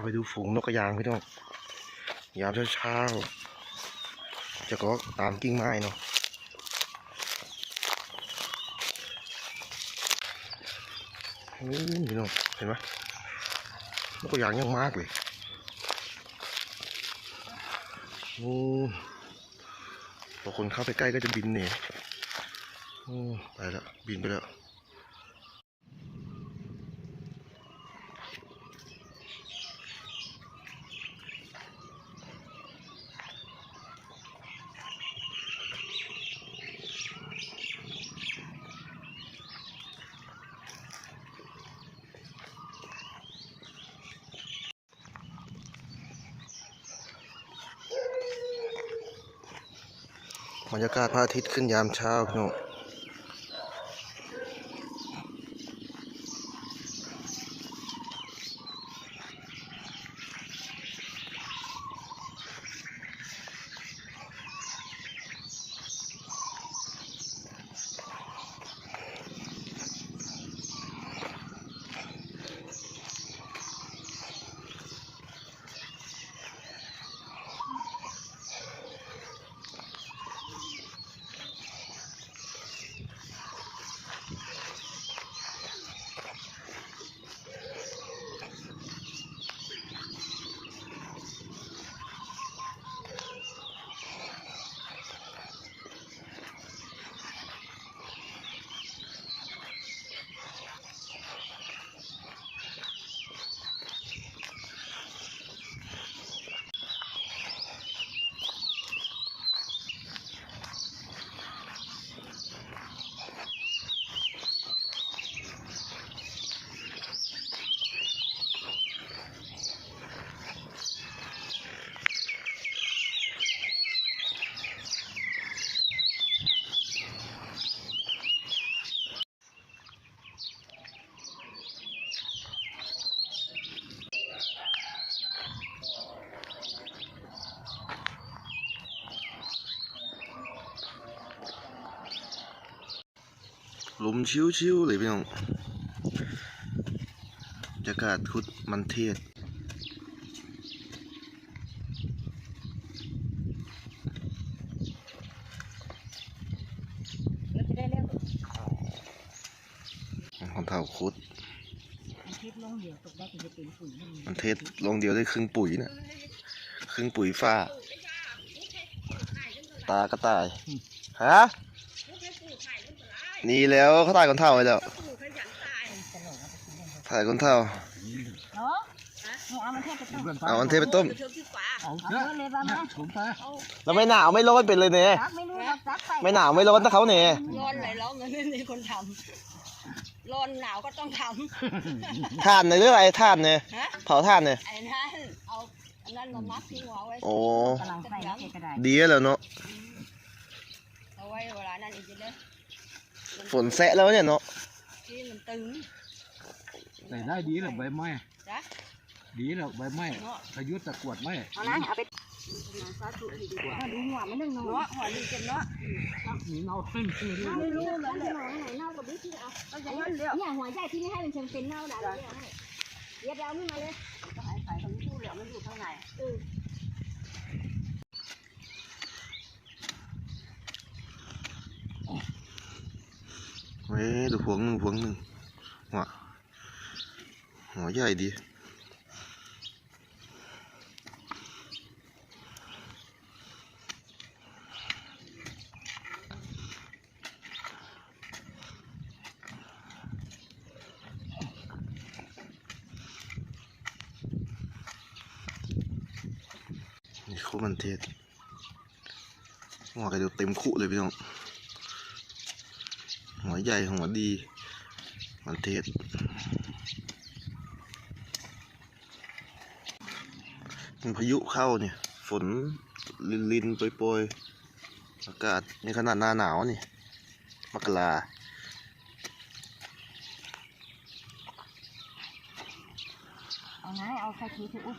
าไปดูฝูงนกกระยางพี่น้องยามเช้าๆจะก็ตามกิ่งไม้เนาะโอ้ยพี่น้องเห็นไหมนกกระยางยังมากเลยโอ้พอคนเข้าไปใกล้ก็จะบินหนีโอ้ไปแล้วบินไปแล้ว รรยากาศพระอาทิตย์ขึ้นยามเช้าพี่น้อง ลมชิวๆเลยพี่น้องบรรยากาศคุดมันเทศเดี๋ยวจะได้เร็วของเท่าคุดมันเดี๋ยวตกได้ถึงจะเป็นฝุ่นมันมันเทศลงเดียวได้ครึ่งปุ๋ยนะครึ่งปุ๋ยฝ้า ตากระต่าย ฮะ นี่แล้วเขาตายคนเท่าไปแล้วตลกเอาไปกินได้ถ่ายคนเท่าเนาะหนูเอามันแค่ไปต้มเอาอันเทไปต้ม เอาเอาเถอะเลยบ้างไหมผมไปแล้วไม่หนาวไม่ร้อนเป็นเลยเนี่ยซักไม่รู้เราซักไปไม่หนาวไม่ร้อนถ้าเขาเนี่ยร้อนไหลร้อนเงินไม่มีคนทำร้อนหนาวก็ต้องทท่านในเรื่องอะไรท่านเนี่ยำฮะเผาท่านเนี่ยไอ้นั่นเอาอันนั้นมามัดที่หัวไว้โอ้กำลังใส่แค่กระดาษดีแล้วเนาะเอาไว้เวลานั้นอีกทีเด้อ ฝนแซะแล้วเนี่ยเนาะที่มันตึงแต่ได้ดีแล้วใบไม้จ้ะดีแล้วใบไม้พายุตะกรวดไม้เอานะเอาไปสาธุดีกว่าดูหัวมันนึ่งเนาะเนาะหัวนี่เจ็บเนาะมีเนาขึ้นขึ้นไม่รู้เลยมันจะหนอนไหนเน่ากับบิ๊กที่เอาเอาอย่างนั้นเลยเนี่ยหัวใหญ่ที่ไม่ให้มันเชิงเป็นเน่าด่าเลยเดี๋ยวเอานี่มาเลยก็หายไปตรงตู้เหลืองมันอยู่ข้างใน เว้ยดูพวงหนึ่งพวงหนึ่งหัวหัวใหญ่ดีนี่คู่มันเทศหัวกระเดียวเต็มคู่เลยพี่น้อง ใหญ่หัวดีมันเทศมันพายุเข้าเนี่ย ฝนลินลินๆโปรยอากาศในขนาดหน้าหนาวนี่มกราเอาไงเอาใส่ทีเถออุ๊บ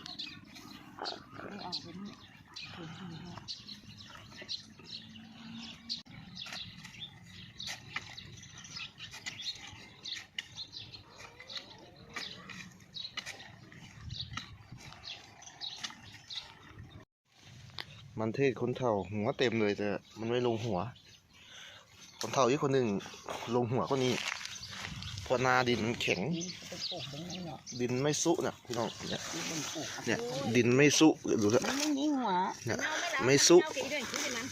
ไม่เอาเป็นที่นี่ น มันเทศคนเฒ่าหัวเต็มเลยแต่มันไม่ลงหัว คนเฒ่าอีกคนหนึ่งลงหัวคนนี้เพอนาดินมันแข็งไปปลูกตรงนั้นเนาะดินไม่สุนะพี่น้องเนี่ยนี่มันปลูกเนี่ยดินไม่สุดูเถอะมันไม่มีหัวเนี่ยเน่าไม่ไม่สุเน่ากินด้วยกินด้วยมัน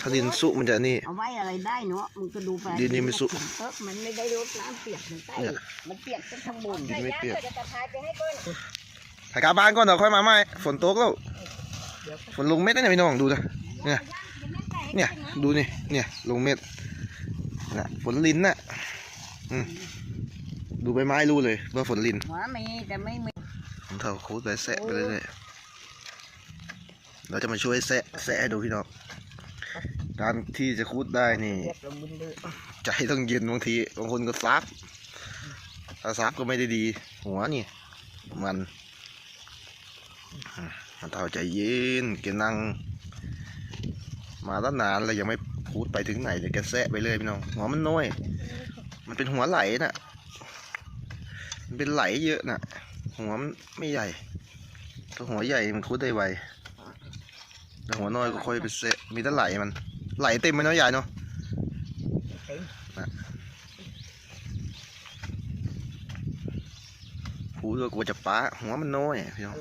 ถ้าดินสุมันจะนี่เอาไว้อะไรได้เนาะมึงก็ดูไปดินนี่มันสุเออมันไม่ได้รดน้ำเปียกมันใต้เนี่ยมันเปียกจนทั้งบนดินไม่เปียกใส่าจะตะพายไปให้เปิ้ลถ่ายกลับบ้านก่อนเดี๋ยวค่อยมาใหม่ฝนตกแล้ว ฝนลงเม็ดนะเนี่ยพี่น้องดูนะเนี่ยเนี่ยดูนี่เนี่ยลงเม็ดนะฝนลินน่ะอืมดูใบไม้รู้เลยว่าฝนลินหัวมีแต่ไม่มีผมเท่าคูดไปแซะไปเรื่อยๆเราจะมาช่วยแซะแซะให้ดูพี่น้องการที่จะคูดได้นี่เปียกลงบนเลยใจต้องเย็นบางทีบางคนก็ซับถ้าซับก็ไม่ได้ดี หัวนี่มันอะมัน เท่าใจเย็นแกนั่ง มาตั้งนานแล้วยังไม่พูดไปถึงไหนเดี๋ยแกแซะไปเลยพี่น้องหัวมันน้อย มันเป็นหัวไหลน่ะ มันเป็นไหลเยอะน่ะ หัวมันไม่ใหญ่ถ้าหัวใหญ่มันคุดได้ไวแต่หัวน้อยก็ค่อยไปแซะมีแต่ไหลมัน ไหลเต็มไปเนาะใหญ่เนาะพูดว่ากลัวจะป้าหัวมันน้อยพี่น้อง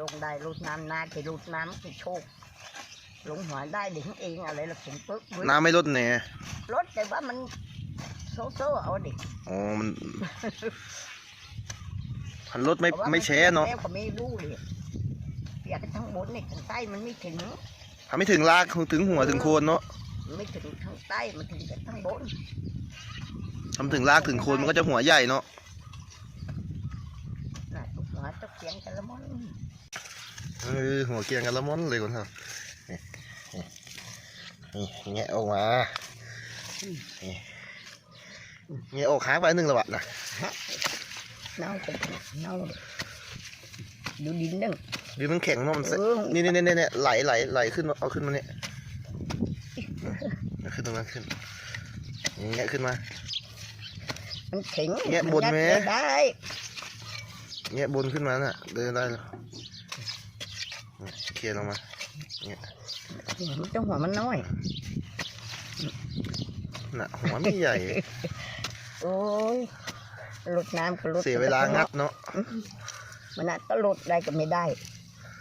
ลงทำลงได้ลดน้ำนาไปลดน้ำไปโชคลงหัวได้เด็กเองอะไรละผมปึ๊บเว้ยน้ำไม่ลดแน่รถแต่ว่ามันโซโซ่เอาดิอ๋อมันพันลดไม่ไม่แช่เนาะแล้วก็ไม่รู้เลยเปียกทั้งบนนี่ทั้งใต้มันไม่ถึงทำไม่ถึงรากถึงหัวถึงโคนเนาะมันไม่ถึงทั้งใต้มันถึงแต่ทั้งบนทำถึงรากถึงโคนมันก็จะหัวใหญ่เนาะน่ะทุกหัวตะเกียงกันละมั้ง เออหัวเกียงกันละม้อนเลยคนเถอะนี่นี่นี่แงะออกมานี่แงะออกค้างไปหนึ่งและวะนะเน่าก็เน่าดูดินนึงดินมันแข็งเนาะมันเสเออนี่นี่นี่นี่ไหลไหลไหลขึ้นมาเอาขึ้นมาเนี่ยเอาขึ้นตรงนั้นขึ้นแงะขึ้นมามันแข็งแงะบนไหมยัดได้แงะบนขึ้นมาน่ะเดินได้แล้ว เนี่ยเคลียร์ลงมาเนี่ยมันจะหัวมันน้อยน่ะหัวไม่ใหญ่ โอ้ยลดน้ำก็ลดเสียเวลางัดเนาะมันอาจจะลดได้ก็ไม่ได้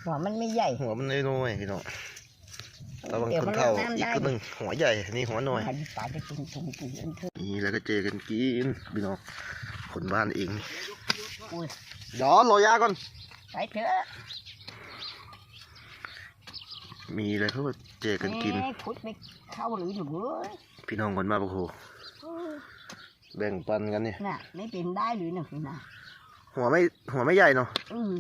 หัวมันไม่ใหญ่ หัวมันน้อยๆพี่น้องระวังดี๋ยวคนมันเท่าลดน้ำอีกได้คนหนึ่งหัวใหญ่นี่หัวน้อยหันป่าจะกินถุงกินอันเถอะนี่แล้วก็เจอกันกินพี่น้องคนบ้านเองอุ้ยเดี๋ยวรอยาก่อนไปเถอะ มีอะไรเขาก็เจอกันกินแหมพุดไม่เข้าหรือหนูเว้ยพี่น้องคนบ้านปะโคแบ่งปันกันเนี่ยน่ะ ไม่เป็นได้หรือหนึ่งนะหัวไม่หัวไม่ใหญ่เนาะอืม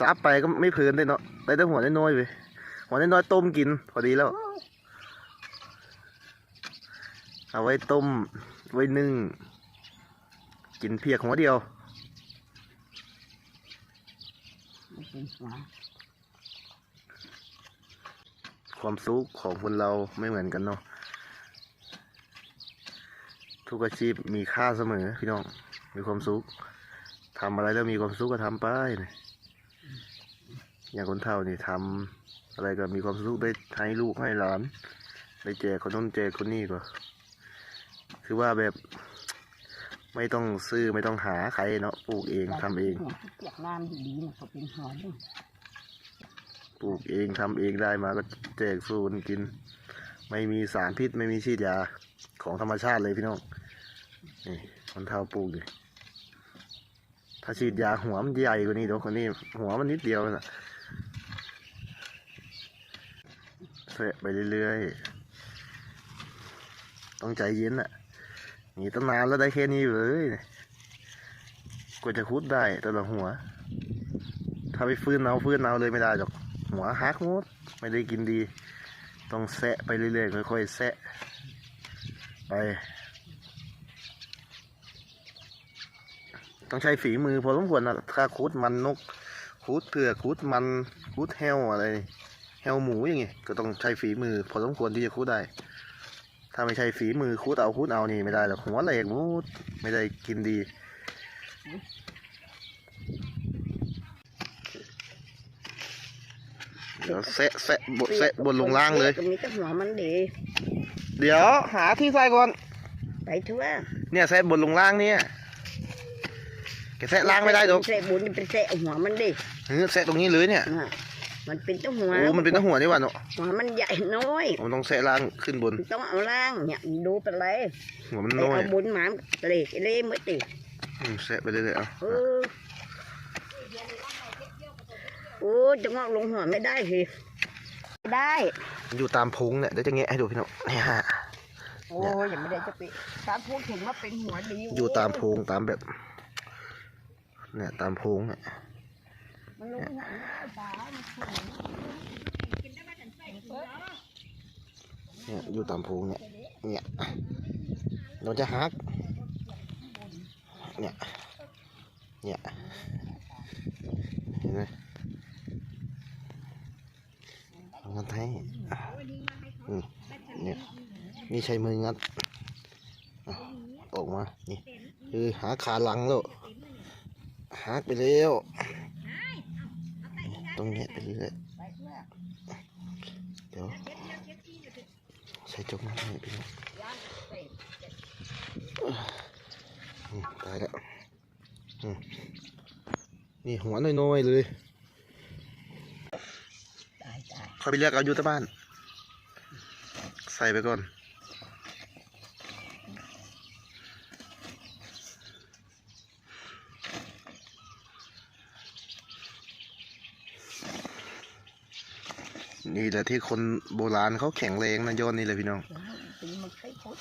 ซับไปก็ไม่เพลินเลยเนาะได้แต่หัวน้อยๆไปหัวน้อยๆต้มกิน พอดีแล้ว เอาไว้ต้มไว้นึ่ง กินเพียกหัวเดียว ไม่เป็นหัว ความสุขของคนเราไม่เหมือนกันเนาะทุกอาชีพมีค่าเสมอพี่น้อง มีความสุขทำอะไรแล้วมีความสุขก็ทำไปนี่อย่างคนเฒ่านี่ทำอะไรก็มีความสุขได้ให้ลูกให้หลาน ได้แจกคนนู้นแจกคนนี้ก็คือว่าแบบ ไม่ต้องซื้อไม่ต้องหาใครเนาะปลูกเองทำเองหัวที่เปียกน้ำดีๆนะเขาเป็นหัวด้วยปลูกเองทำเองได้มาก็แจกสู่กันกิน ไม่มีสารพิษไม่มีฉีดยาของธรรมชาติเลยพี่น้องนี่คนเท่าปลูกดิถ้าฉีดยาหัวมันใหญ่กว่านี้เดี๋ยวคนนี้หัวมันนิดเดียวน่ะเสะไปเรื่อยๆต้องใจเย็นอะ นี่ตั้งนานแล้วได้แค่นี้เลยกว่าจะคุดได้แต่ละหัว ถ้าไปฟื้นเอาฟื้นเอาเลยไม่ได้หรอก หัวหักหมดไม่ได้กินดี ต้องแซะไปเรื่อยๆค่อยๆแซะไป ต้องใช้ฝีมือพอสมควรนะถ้าคูดมันนกคูดเผือกคูดมันคูดแฮวอะไรแฮวหมูอย่างงี้ก็ต้องใช้ฝีมือพอสมควรที่จะคูดได้ ถ้าไม่ใช่ฝีมือคูดเอาคูดเอานี่ไม่ได้หรอกหัวแหลกหมดไม่ได้กินดีเดี๋ยวแซะแซะบดแซะบนลงล่างเลย ตรงนี้ก็หัวมันดี เดี๋ยวหาที่ใส่ก่อน ไปทั่วเนี่ยแซะบนลงล่างเนี่ยแกแซะล่างไม่ได้หรอกเสะบุญนี่เป็นเสะหัวมันดิเออแซะตรงนี้เลยเนี่ยอะ มันเป็นตัวหัวโอ้มันเป็นตั้งหัวนี่หว่าเนาะหัวมันใหญ่น้อยมันต้องแซะล่างขึ้นบนมันต้องเอาล่างเนี่ยดูเป็นไรหัวมันไปน้อยเอาบุญหมามเละเละไม่ติอืมแซะไปเรื่อยๆเอาเออโอ้จะงอกลงหัวไม่ได้สิได้มันอยู่ตามพุงเนี่ยเดี๋ยวจะแงะให้ดูพี่น้องเนี่ยฮะโอ้ยยังไม่ได้จะไปถ้าพูดถึงว่าเป็นหัวดีอยู่ตามพุงตามแบบ เนี่ยตามพุงเนี่ย มันลงหัวไม่ได้บ้ามันถูกเนี่ยอยู่ตามพุงเนี่ย เนี่ย เราจะหัก เนี่ย เนี่ย เห็นไหมเอางัดให้อืมเนี่ย นี่ใช้มืองัด ออกมา นี่ คือหาขาหลังแล้วหักไปแล้ว ตรงเนี้ยไปเรื่อยเดี๋ยวใช้จกน้ำให้พี่น้องอืมตายแล้วอืมนี่หัวน้อยๆเลยตายตายเขาไปเรียกเอาอยู่ที่บ้าน ใส่ไปก่อน นี่แหละที่คนโบราณเขาแข็งแรงนะโยนนี่เลยพี่น้อง ตีมันใช้พุทธ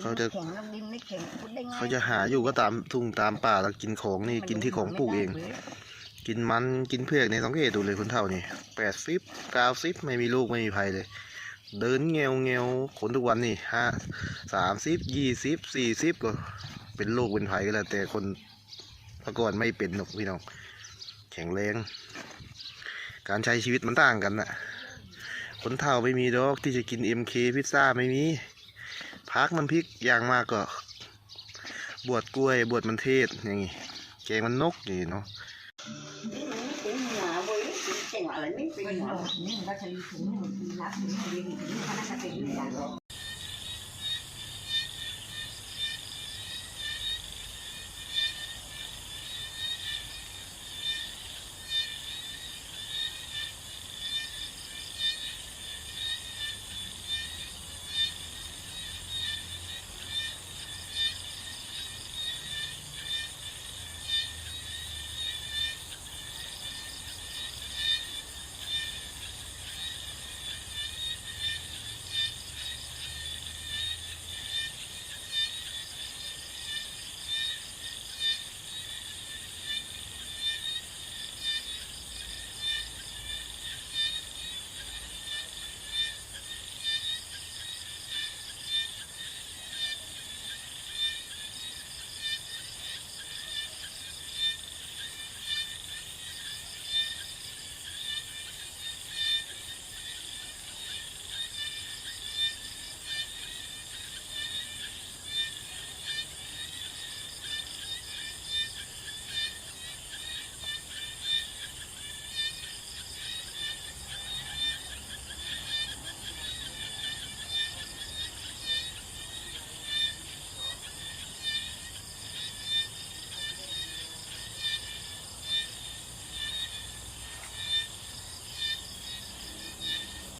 เขาจะ แข็งแล้วดินไม่แข็งพุทธได้ไงเขาจะหาอยู่ก็ตามทุ่งตามป่าแล้วกินของนี่กินที่ของปลูกเอง กินมันกินเพือกในสังเกตดูเลยคนเท่านี่แปดสิบเก้าสิบไม่มีลูกไม่มีภัยเลย เดินเงวเงวคนทุกวันนี่ห้าสามสิบยี่สิบสี่สิบก็เป็นโรคเป็นภัยกันแล้วแต่คนเมื่อก่อนไม่เป็นหรอกพี่น้อง แข็งแรง การใช้ชีวิตมันต่างกันนะคนเท่าไม่มีดอกที่จะกินเอ็มเคพิซซ่าไม่มีพักมันพริกอย่างมากก็ บวชกล้วย บวชมันเทศอย่างงี้แกงมันนกอย่างงี้เนาะเป็นหัวนเก่งอะไรไม่เป็นหัวนี่มันก็จะมีถุงให้มันรับถุงให้ดีถุงให้มันจะเป็นอย่าง